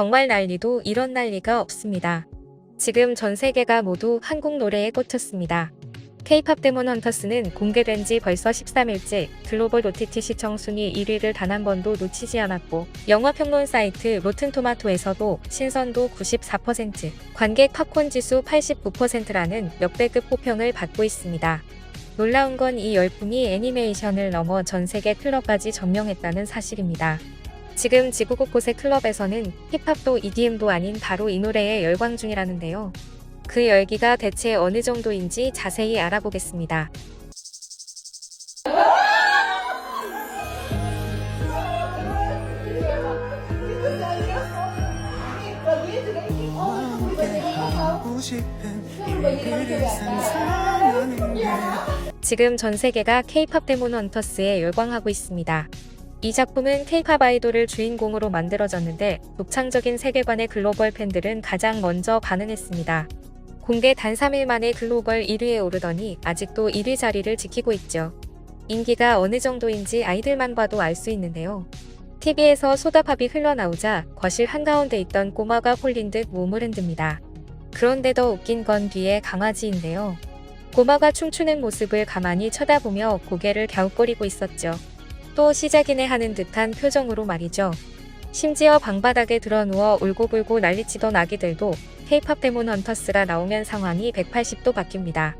정말 난리도 이런 난리가 없습니다. 지금 전 세계가 모두 한국 노래에 꽂혔습니다. K-팝 데몬 헌터스는 공개된 지 벌써 13일째 글로벌 OTT 시청 순위 1위를 단 한 번도 놓치지 않았고 영화 평론 사이트 로튼토마토에서도 신선도 94%, 관객 팝콘 지수 89%라는 역대급 호평을 받고 있습니다. 놀라운 건 이 열풍이 애니메이션을 넘어 전 세계 클럽까지 점령했다는 사실입니다. 지금 지구 곳곳의 클럽에서는 힙합도 EDM도 아닌 바로 이 노래에 열광 중이라는데요. 그 열기가 대체 어느 정도인지 자세히 알아보겠습니다. 지금 전 세계가 K-팝 데몬 헌터스에 열광하고 있습니다. 이 작품은 K-팝 아이돌을 주인공으로 만들어졌는데 독창적인 세계관의 글로벌 팬들은 가장 먼저 반응했습니다. 공개 단 3일 만에 글로벌 1위에 오르더니 아직도 1위 자리를 지키고 있죠. 인기가 어느 정도인지 아이들만 봐도 알 수 있는데요. TV에서 소다팝이 흘러나오자 거실 한가운데 있던 꼬마가 홀린 듯 몸을 흔듭니다. 그런데 더 웃긴 건 뒤에 강아지인데요. 꼬마가 춤추는 모습을 가만히 쳐다보며 고개를 갸웃거리고 있었죠. 또 시작이네 하는 듯한 표정으로 말이죠. 심지어 방바닥에 드러누워 울고불고 난리치던 아기들도 K-팝 데몬 헌터스가 나오면 상황이 180도 바뀝니다.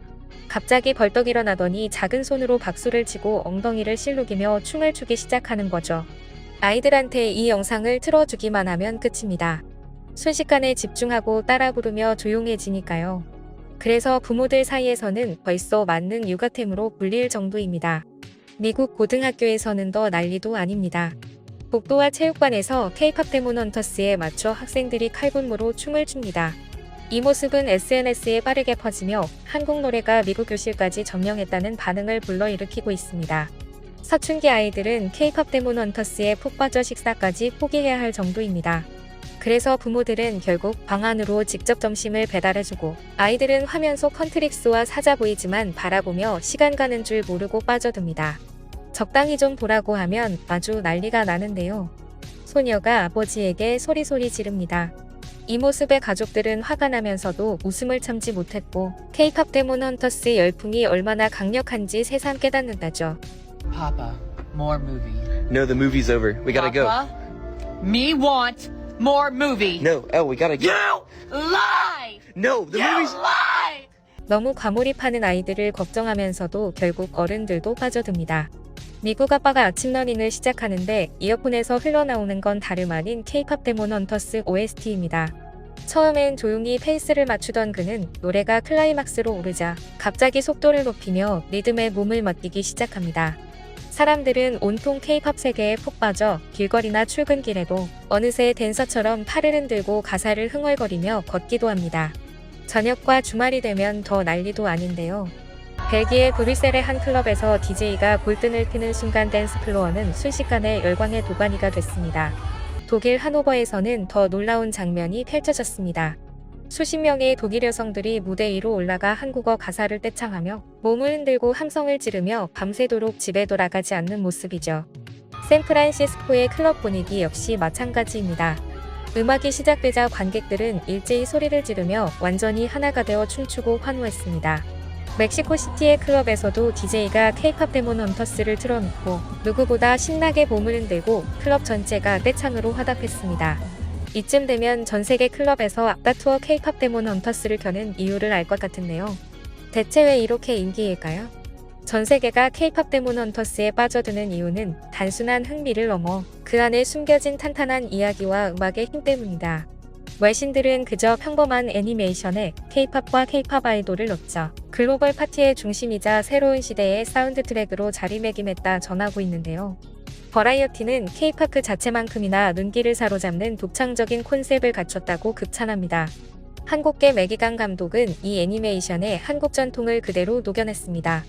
갑자기 벌떡 일어나더니 작은 손으로 박수를 치고 엉덩이를 실룩이며 춤을 추기 시작하는 거죠. 아이들한테 이 영상을 틀어주기만 하면 끝입니다. 순식간에 집중하고 따라 부르며 조용해지니까요. 그래서 부모들 사이에서는 벌써 만능 육아템으로 불릴 정도입니다. 미국 고등학교에서는 더 난리도 아닙니다. 복도와 체육관에서 K-팝 데몬 헌터스에 맞춰 학생들이 칼군무로 춤을 춥니다. 이 모습은 SNS에 빠르게 퍼지며 한국 노래가 미국 교실까지 점령했다는 반응을 불러일으키고 있습니다. 사춘기 아이들은 K-팝 데몬 헌터스에 푹 빠져 식사까지 포기해야 할 정도입니다. 그래서 부모들은 결국 방 안으로 직접 점심을 배달해주고 아이들은 화면 속 컨트릭스와 사자 보이지만 바라보며 시간 가는 줄 모르고 빠져듭니다. 적당히 좀 보라고 하면 아주 난리가 나는데요. 소녀가 아버지에게 소리소리 지릅니다. 이 모습에 가족들은 화가 나면서도 웃음을 참지 못했고 K-팝 데몬 헌터스의 열풍이 얼마나 강력한지 새삼 깨닫는다죠. Papa, more movie. No, the movie's over. We gotta go. Papa, me want more movie. No, oh, we gotta go. You lie! No, the you movie's. lie! 너무 과몰입하는 아이들을 걱정하면서도 결국 어른들도 빠져듭니다. 미국 아빠가 아침 러닝을 시작하는데 이어폰에서 흘러나오는 건 다름 아닌 K-팝 데몬 헌터스 OST입니다. 처음엔 조용히 페이스를 맞추던 그는 노래가 클라이막스로 오르자 갑자기 속도를 높이며 리듬에 몸을 맡기기 시작합니다. 사람들은 온통 K-팝 세계에 푹 빠져 길거리나 출근길에도 어느새 댄서처럼 팔을 흔들고 가사를 흥얼거리며 걷기도 합니다. 저녁과 주말이 되면 더 난리도 아닌데요. 벨기에 브뤼셀의 한 클럽에서 DJ가 골든을 트는 순간 댄스 플로어는 순식간에 열광의 도가니가 됐습니다. 독일 하노버에서는 더 놀라운 장면이 펼쳐졌습니다. 수십 명의 독일 여성들이 무대 위로 올라가 한국어 가사를 떼창하며 몸을 흔들고 함성을 지르며 밤새도록 집에 돌아가지 않는 모습이죠. 샌프란시스코의 클럽 분위기 역시 마찬가지입니다. 음악이 시작되자 관객들은 일제히 소리를 지르며 완전히 하나가 되어 춤추고 환호했습니다. 멕시코시티의 클럽에서도 DJ가 K-팝 데몬 헌터스를 틀어놓고 누구보다 신나게 몸을 흔들고 클럽 전체가 떼창으로 화답했습니다. 이쯤 되면 전 세계 클럽에서 앞다투어 K-팝 데몬 헌터스를 켜는 이유를 알 것 같은데요. 대체 왜 이렇게 인기일까요? 전 세계가 K-팝 데몬 헌터스에 빠져드는 이유는 단순한 흥미를 넘어 그 안에 숨겨진 탄탄한 이야기와 음악의 힘 때문이다. 외신들은 그저 평범한 애니메이션에 K-팝과 K-팝 아이돌을 넣자 글로벌 파티의 중심이자 새로운 시대의 사운드 트랙으로 자리매김했다 전하고 있는데요. 버라이어티는 K-팝 그 자체만큼이나 눈길을 사로잡는 독창적인 콘셉트를 갖췄다고 극찬합니다. 한국계 매기강 감독은 이 애니메이션의 한국 전통을 그대로 녹여냈습니다.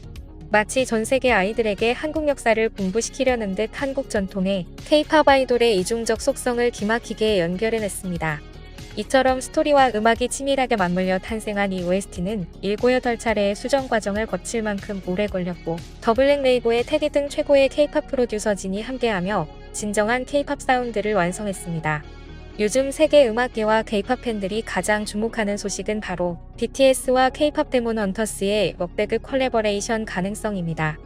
마치 전 세계 아이들에게 한국 역사를 공부시키려는 듯 한국 전통에 K-팝 아이돌의 이중적 속성을 기막히게 연결해냈습니다. 이처럼 스토리와 음악이 치밀하게 맞물려 탄생한 이 OST는 7, 8차례의 수정 과정을 거칠 만큼 오래 걸렸고 더 블랙 레이보의 테디 등 최고의 K-팝 프로듀서진이 함께하며 진정한 K-팝 사운드를 완성했습니다. 요즘 세계 음악계와 K-팝 팬들이 가장 주목하는 소식은 바로 BTS와 K-팝 데몬 헌터스의 먹배그 콜라보레이션 가능성입니다.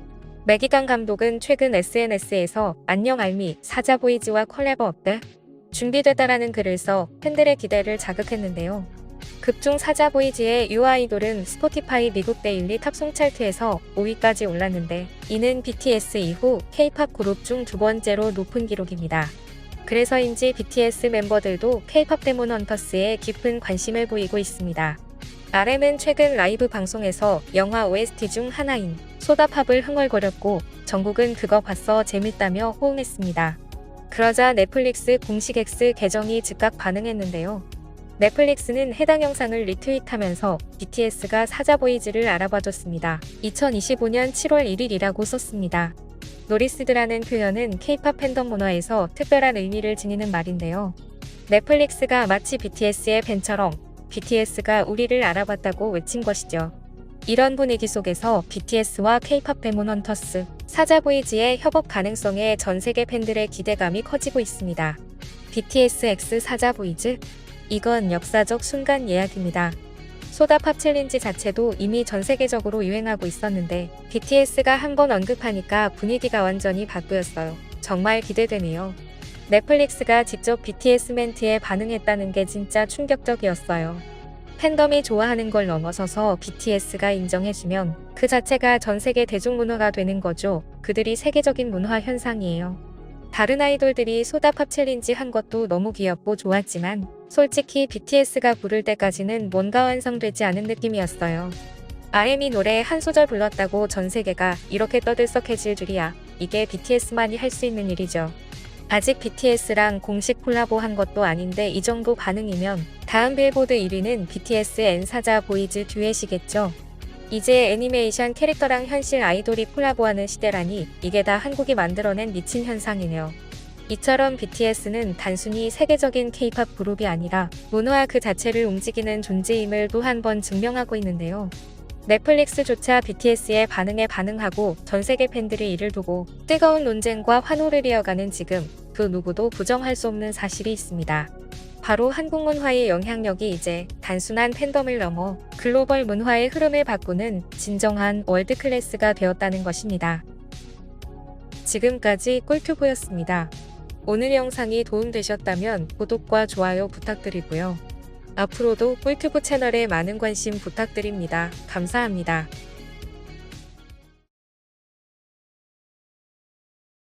매기강 감독은 최근 SNS에서 안녕 알미 사자보이즈와 콜라보 어때? 준비됐다라는 글을 써 팬들의 기대를 자극했는데요. 극중 사자 보이즈의 유아이돌은 스포티파이 미국 데일리 탑송 차트에서 5위까지 올랐는데 이는 BTS 이후 K-팝 그룹 중 두 번째로 높은 기록입니다. 그래서인지 BTS 멤버들도 K-팝 데몬 헌터스에 깊은 관심을 보이고 있습니다. RM은 최근 라이브 방송에서 영화 OST 중 하나인 소다팝을 흥얼거렸고 전국은 그거 봤어 재밌다며 호응했습니다. 그러자 넷플릭스 공식 X 계정이 즉각 반응했는데요. 넷플릭스는 해당 영상을 리트윗하면서 BTS가 사자보이즈를 알아봐줬습니다. 2025년 7월 1일이라고 썼습니다. 노리스드라는 표현은 K-팝 팬덤 문화에서 특별한 의미를 지니는 말인데요. 넷플릭스가 마치 BTS의 팬처럼 BTS가 우리를 알아봤다고 외친 것이죠. 이런 분위기 속에서 BTS와 K-팝 데몬 헌터스, 사자보이즈의 협업 가능성에 전 세계 팬들의 기대감이 커지고 있습니다. BTS X 사자보이즈? 이건 역사적 순간 예약입니다. 소다팝 챌린지 자체도 이미 전 세계적으로 유행하고 있었는데 BTS가 한 번 언급하니까 분위기가 완전히 바뀌었어요. 정말 기대되네요. 넷플릭스가 직접 BTS 멘트에 반응했다는 게 진짜 충격적이었어요. 팬덤이 좋아하는 걸 넘어서서 BTS가 인정해주면 그 자체가 전 세계 대중문화가 되는 거죠. 그들이 세계적인 문화 현상이에요. 다른 아이돌들이 소다팝 챌린지 한 것도 너무 귀엽고 좋았지만 솔직히 BTS가 부를 때까지는 뭔가 완성되지 않은 느낌이었어요. RM이 노래 한 소절 불렀다고 전 세계가 이렇게 떠들썩해질 줄이야. 이게 BTS만이 할 수 있는 일이죠. 아직 BTS랑 공식 콜라보 한 것도 아닌데 이 정도 반응이면 다음 빌보드 1위는 BTS 앤 사자 보이즈 듀엣이겠죠. 이제 애니메이션 캐릭터랑 현실 아이돌이 콜라보하는 시대라니 이게 다 한국이 만들어낸 미친 현상이네요. 이처럼 BTS는 단순히 세계적인 K-팝 그룹이 아니라 문화 그 자체를 움직이는 존재임을 또 한 번 증명하고 있는데요. 넷플릭스조차 BTS의 반응에 반응하고 전 세계 팬들이 이를 두고 뜨거운 논쟁과 환호를 이어가는 지금 그 누구도 부정할 수 없는 사실이 있습니다. 바로 한국 문화의 영향력이 이제 단순한 팬덤을 넘어 글로벌 문화의 흐름을 바꾸는 진정한 월드 클래스가 되었다는 것입니다. 지금까지 꿀튜브였습니다. 오늘 영상이 도움되셨다면 구독과 좋아요 부탁드리고요. 앞으로도 꿀튜브 채널에 많은 관심 부탁드립니다. 감사합니다.